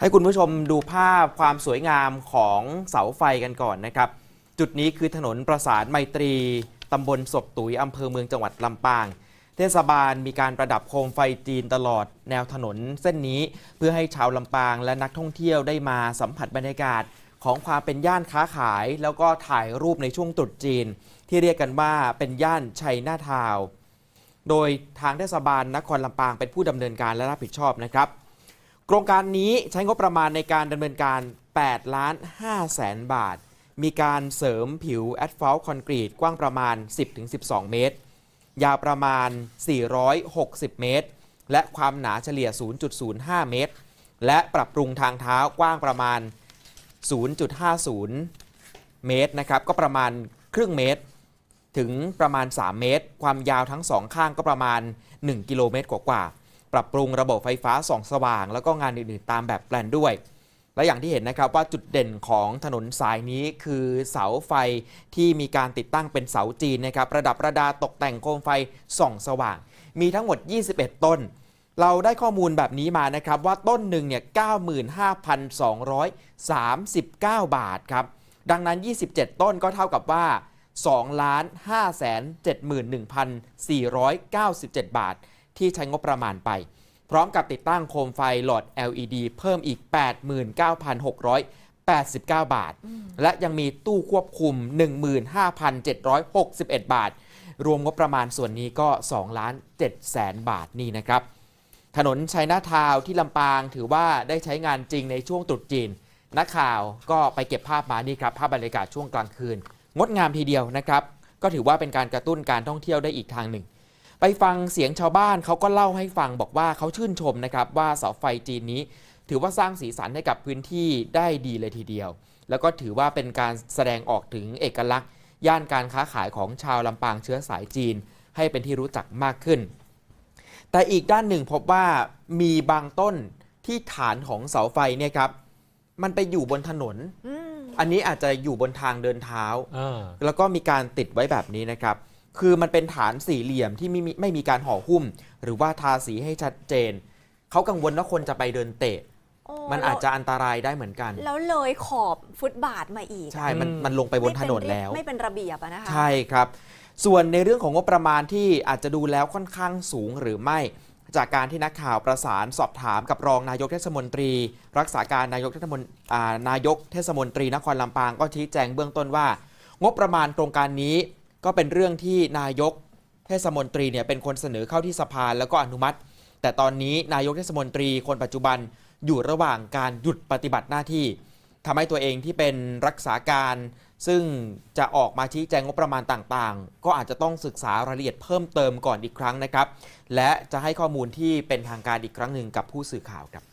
ให้คุณผู้ชมดูภาพความสวยงามของเสาไฟกันก่อนนะครับ จุดนี้คือถนนประสานไมตรีตำบลศพตุยอำเภอเมืองจังหวัดลำปาง เทศบาลมีการประดับโคมไฟจีนตลอดแนวถนนเส้นนี้ เพื่อให้ชาวลำปางและนักท่องเที่ยวได้มาสัมผัสบรรยากาศของความเป็นย่านค้าขาย แล้วก็ถ่ายรูปในช่วงตรุษจีน ที่เรียกกันว่าเป็นย่านชัยนาทาว โดยทางเทศบาลนครลำปางเป็นผู้ดำเนินการและรับผิดชอบนะครับ โครงการนี้ใช้งบประมาณในการดำเนินการ 8 ล้าน5แสนบาท มีการเสริมผิวแอสฟัลต์คอนกรีตกว้างประมาณ 10-12 เมตร ยาวประมาณ 460 เมตร และความหนาเฉลี่ย 0.05 เมตร และปรับปรุงทางเท้ากว้างประมาณ 0.50 เมตรนะครับ ก็ประมาณครึ่งเมตร ถึงประมาณ 3 เมตร ความยาวทั้งสองข้างก็ประมาณ 1 กิโลเมตรกว่าๆ ปรับปรุงระบบไฟฟ้าส่องสว่าง แล้วก็งานอื่นๆ ตามแบบแปลนด้วย และอย่างที่เห็นนะครับว่าจุดเด่นของถนนสายนี้คือเสาไฟที่มีการติดตั้งเป็นเสาจีนนะครับประดับประดาตกแต่งโคมไฟส่องสว่าง มีทั้งหมด 21 ต้น เราได้ข้อมูลแบบนี้มานะครับว่าต้นหนึ่งเนี่ย95,239 บาทครับดังนั้น 27 ต้นก็เท่ากับว่า2,571,497 บาท ที่ใช้งบประมาณไป พร้อมกับติดตั้งโคมไฟหลอด LED เพิ่มอีก 89,689 บาท และยังมีตู้ควบคุม 15,761 บาท รวมงบประมาณส่วนนี้ก็2ล้าน7แสนบาทนี่นะครับ ถนนชัยนาทาวที่ลำปางถือว่าได้ใช้งานจริงในช่วงตรุษจีนนักข่าวก็ไปเก็บภาพมานี่ครับภาพบรรยากาศช่วงกลางคืน งดงามทีเดียวนะครับ ก็ถือว่าเป็นการกระตุ้นการท่องเที่ยวได้อีกทางหนึ่ง ไปฟังเสียงชาวบ้านเขาก็เล่าให้ฟังบอกว่าเขาชื่นชมนะครับว่าเสาไฟจีนนี้ ถือว่าสร้างสีสันให้กับพื้นที่ได้ดีเลยทีเดียว แล้วก็ถือว่าเป็นการแสดงออกถึงเอกลักษณ์ ย่านการค้าขายของชาวลำปางเชื้อสายจีน ให้เป็นที่รู้จักมากขึ้น แต่อีกด้านหนึ่งพบว่ามีบางต้นที่ฐานของเสาไฟเนี่ยครับมันไปอยู่บนถนนอืมอันนี้อาจจะอยู่บนทางเดินเท้าอ่าแล้วก็มีการติดไว้แบบนี้นะครับ คือมันเป็นฐานสี่เหลี่ยมที่ไม่มีไม่มีการห่อหุ้ม หรือว่าทาสีให้ชัดเจน เขากังวลว่าคนจะไปเดินเตะโอ้มันอาจจะอันตรายได้เหมือนกัน แล้วเลยขอบฟุตบาทมาอีกใช่ มันอืม มันลงไปบนถนนแล้ว ไม่เป็นระเบียบอะนะคะ ใช่ครับ ส่วนในเรื่องของงบประมาณที่อาจจะดูแล้วค่อนข้างสูงหรือไม่ จากการที่นักข่าวประสานสอบถามกับรองนายกเทศมนตรี รักษาการนายกเทศมนอ่านายกเทศมนตรีนครลำปางก็ชี้แจงเบื้องต้นว่า งบประมาณโครงการนี้ ก็เป็นเรื่องที่นายกเทศมนตรีเนี่ยเป็นคนเสนอเข้าที่สภาแล้วก็อนุมัติ แต่ตอนนี้นายกเทศมนตรีคนปัจจุบันอยู่ระหว่างการหยุดปฏิบัติหน้าที่ทำให้ตัวเองที่เป็นรักษาการ ซึ่งจะออกมาชี้แจงงบประมาณต่างๆ ก็อาจจะต้องศึกษารายละเอียดเพิ่มเติมก่อนอีกครั้งนะครับ และจะให้ข้อมูลที่เป็นทางการอีกครั้งหนึ่งกับผู้สื่อข่าวครับ